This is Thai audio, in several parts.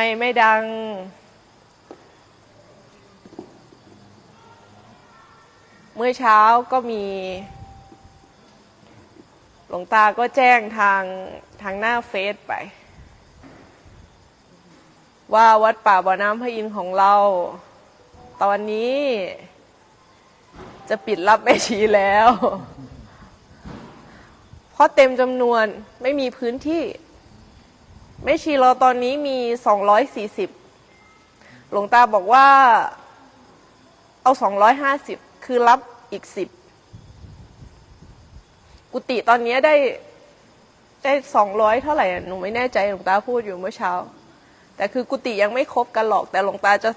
ไม่ไม่ดัง เมื่อเช้าก็มี หลวงตาก็แจ้งทางทางหน้าเฟซไป ว่าวัดป่าบ่อน้ำพระอินทร์ของเรา ตอนนี้ จะปิดรับแม่ชีแล้ว เพราะเต็มจำนวนไม่มีพื้นที่ แม่ชีเราตอนนี้มี240หลวงตาบอกว่าเอา250คือรับอีก10กุฏิตอนนี้ได้ได้200เท่าไหร่อะหนูไม่แน่ใจหลวงตาพูดอยู่เมื่อเช้า แต่คือกุฏิยังไม่ครบกันหรอก แต่หลวงตาจะ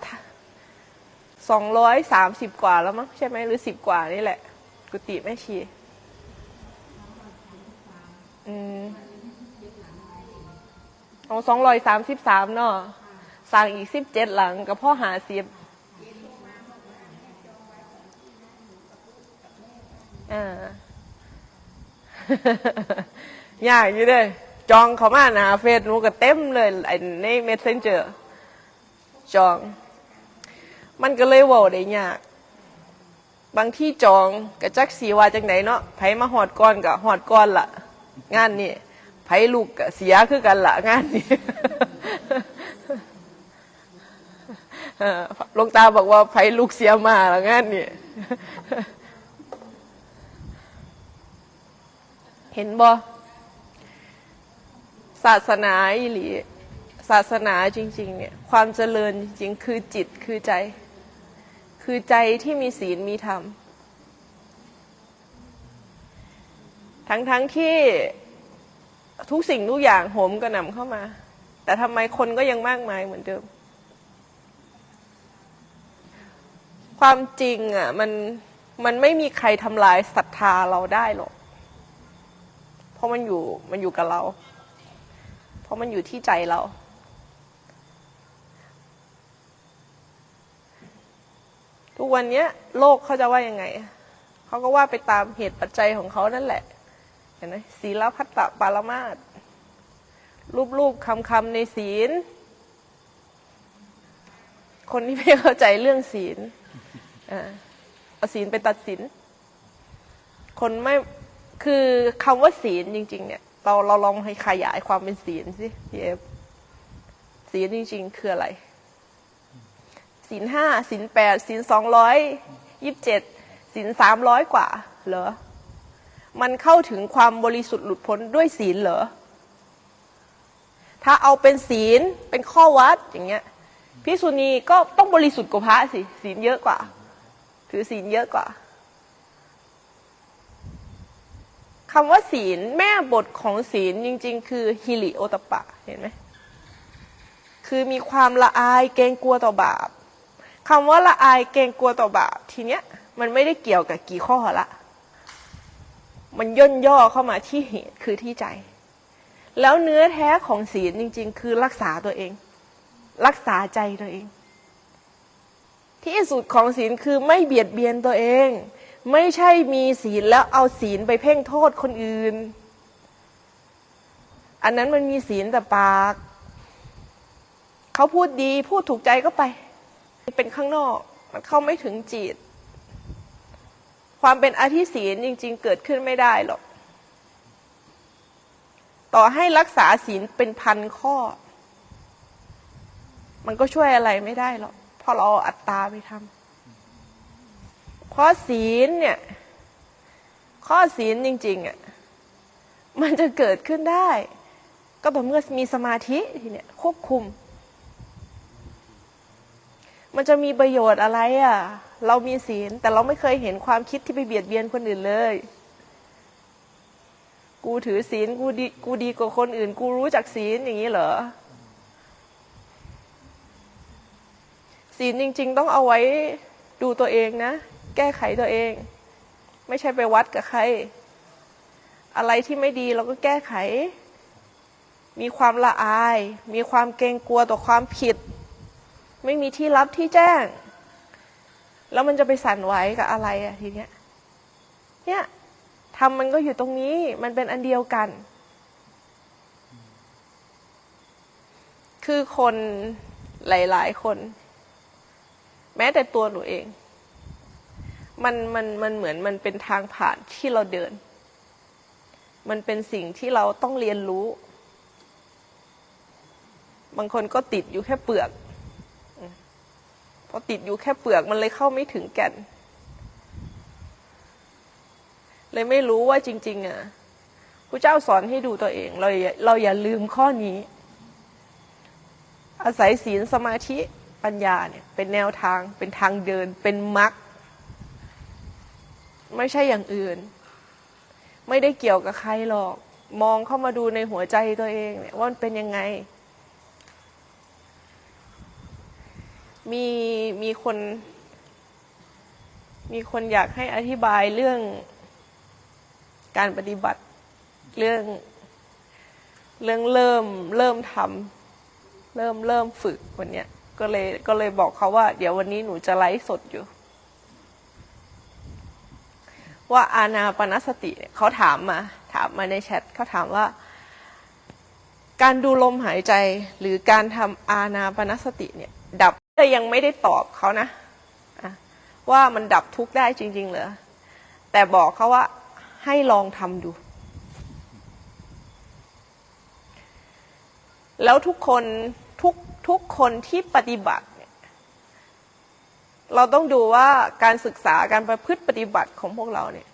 230กว่าแล้วมั้งใช่ไหมหรือ10กว่านี่แหละ กุฏิแม่ชี อืม เอาสองร้อยสามสิบสามเนาะสร้างอีกสิบเจ็ดหลังกับพ่อหาสิบอ่ายากอยู่เด้จองเขามาหนาเฟซหนูก็เต็มเลยในเมสเซนเจอร์จอง มันก็เลยว่าได้ยาก บางที่จองกะจักสีว่าจังไหนเนาะไผมาหอดก้อนกับหอดก้อนละงานนี่ ไผลูกเสียคือกันละงานนี่หลวงตาบอกว่าไผลูกเสียมาละงานนี่เห็นบ่ศาสนาอีหลีศาสนาจริง ๆ เนี่ย ความเจริญจริง ๆ คือจิตคือใจ คือใจที่มีศีลมีธรรม ทั้งๆทที่ ทุกสิ่งทุกอย่างโหมกระหน่ำเข้ามา แต่ทำไมคนก็ยังมากมายเหมือนเดิม ความจริงอะมันมันไม่มีใครทำลายศรัทธาเราได้หรอก เพราะมันอยู่มันอยู่กับเรา เพราะมันอยู่ที่ใจเรา ทุกวันนี้โลกเขาจะว่ายังไง เขาก็ว่าไปตามเหตุปัจจัยของเขานั่นแหละ ห็นไหมศีลพัตตปารมาตรูปรูปคำคำในศีล คนที่ไม่เข้าใจเรื่องศีลเอาศีลไปตัดสิน คนไม่คือคำว่าศีลจริง ๆ เนี่ย เราเราลองให้ขยายความเป็นศีลสิพี่เอฟศีลจริง ๆ คืออะไรศีลห้าศีลแปดศีลสองร้อยยิบเจ็ดศีลสามร้อยกว่าเหรอ มันเข้าถึงความบริสุทธิ์หลุดพ้นด้วยศีลเหรอ ถ้าเอาเป็นศีลเป็นข้อวัดอย่างเงี้ยพิสุนีก็ต้องบริสุทธิ์กว่าพระสิศีลเยอะกว่า ถือศีลเยอะกว่าคำว่าศีลแม่บทของศีลจริง ๆ คือฮิริโอตปะเห็นไหมคือมีความละอายเกรงกลัวต่อบาปคำว่าละอายเกรงกลัวต่อบาปทีเนี้ยมันไม่ได้เกี่ยวกับกี่ข้อละ มันย่นย่อเข้ามาที่เหตุคือที่ใจ แล้วเนื้อแท้ของศีลจริง ๆ คือรักษาตัวเอง รักษาใจตัวเอง ที่สุดของศีลคือไม่เบียดเบียนตัวเอง ไม่ใช่มีศีลแล้วเอาศีลไปเพ่งโทษคนอื่น อันนั้นมันมีศีลแต่ปากเขาพูดดีพูดถูกใจก็ไป เป็นข้างนอกมันเข้าไม่ถึงจิต ความเป็นอธิศีลจริง ๆ เกิดขึ้นไม่ได้หรอก ต่อให้รักษาศีลเป็นพันข้อ มันก็ช่วยอะไรไม่ได้หรอกเพราะเราเอาอัตตาไปทำเพราะศีลเนี่ย ข้อศีลจริงๆอะมันจะเกิดขึ้นได้ ก็ต่อเมื่อมีสมาธิทีเนี้ยควบคุม มันจะมีประโยชน์อะไรอะ เรามีศีล แต่เราไม่เคยเห็นความคิดที่ไปเบียดเบียนคนอื่นเลย กูถือศีลกูดีกูดีกว่าคนอื่น กูรู้จักศีลอย่างนี้เหรอศีลจริง ๆ ต้องเอาไว้ดูตัวเองนะ แก้ไขตัวเอง ไม่ใช่ไปวัดกับใคร อะไรที่ไม่ดีเราก็แก้ไข มีความละอาย มีความเกรงกลัวต่อความผิด ไม่มีที่รับที่แจ้ง แล้วมันจะไปสั่นไหวกับอะไรอะทีเนี้ย เนี่ยทำมันก็อยู่ตรงนี้ มันเป็นอันเดียวกัน คือคนหลาย ๆ คน แม้แต่ตัวหนูเอง มันมันมันเหมือนมันเป็นทางผ่านที่เราเดิน มันเป็นสิ่งที่เราต้องเรียนรู้ บางคนก็ติดอยู่แค่เปลือก พอติดอยู่แค่เปลือกมันเลยเข้าไม่ถึงแก่น เลยไม่รู้ว่าจริง ๆ อะพระเจ้าสอนให้ดูตัวเอง เราเราอย่าลืมข้อนี้ อาศัยศีลสมาธิปัญญาเนี่ย เป็นแนวทางเป็นทางเดิน เป็นมรรคไม่ใช่อย่างอื่น ไม่ได้เกี่ยวกับใครหรอก มองเข้ามาดูในหัวใจตัวเองเนี่ยว่ามันเป็นยังไง มีมีคน มีคนอยากให้อธิบายเรื่องการปฏิบัติเรื่อง เรื่องเริ่มเริ่มทำเริ่มเริ่มฝึกวันเนี้ยก็เลยก็เลยบอกเขาว่า เดี๋ยววันนี้หนูจะไลฟ์สดอยู่ ว่าอาณาปณสติเนี่ยเขาถามมา ถามมาในแชทเขาถามว่า การดูลมหายใจหรือการทำอาณาปณสติเนี่ย ดับ แต่ยังไม่ได้ตอบเขานะอะว่ามันดับทุกข์ได้จริง ๆ เหรอ แต่บอกเขาว่าให้ลองทำดู แล้วทุกคนทุกทุกคนที่ปฏิบัติเนี่ยเราต้องดูว่าการศึกษาการประพฤติปฏิบัติของพวกเราเนี่ย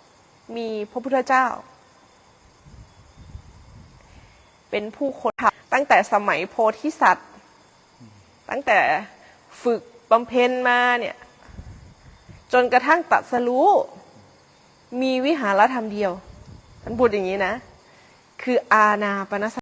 มีพระพุทธเจ้า เป็นผู้ค้นหาตั้งแต่สมัยโพธิสัตว์ ตั้งแต่ ฝึกบำเพ็ญมาเนี่ยจนกระทั่งตัดสรู้มีวิหารธรรมเดียวท่านพูดอย่างนี้นะ คืออาณาปณส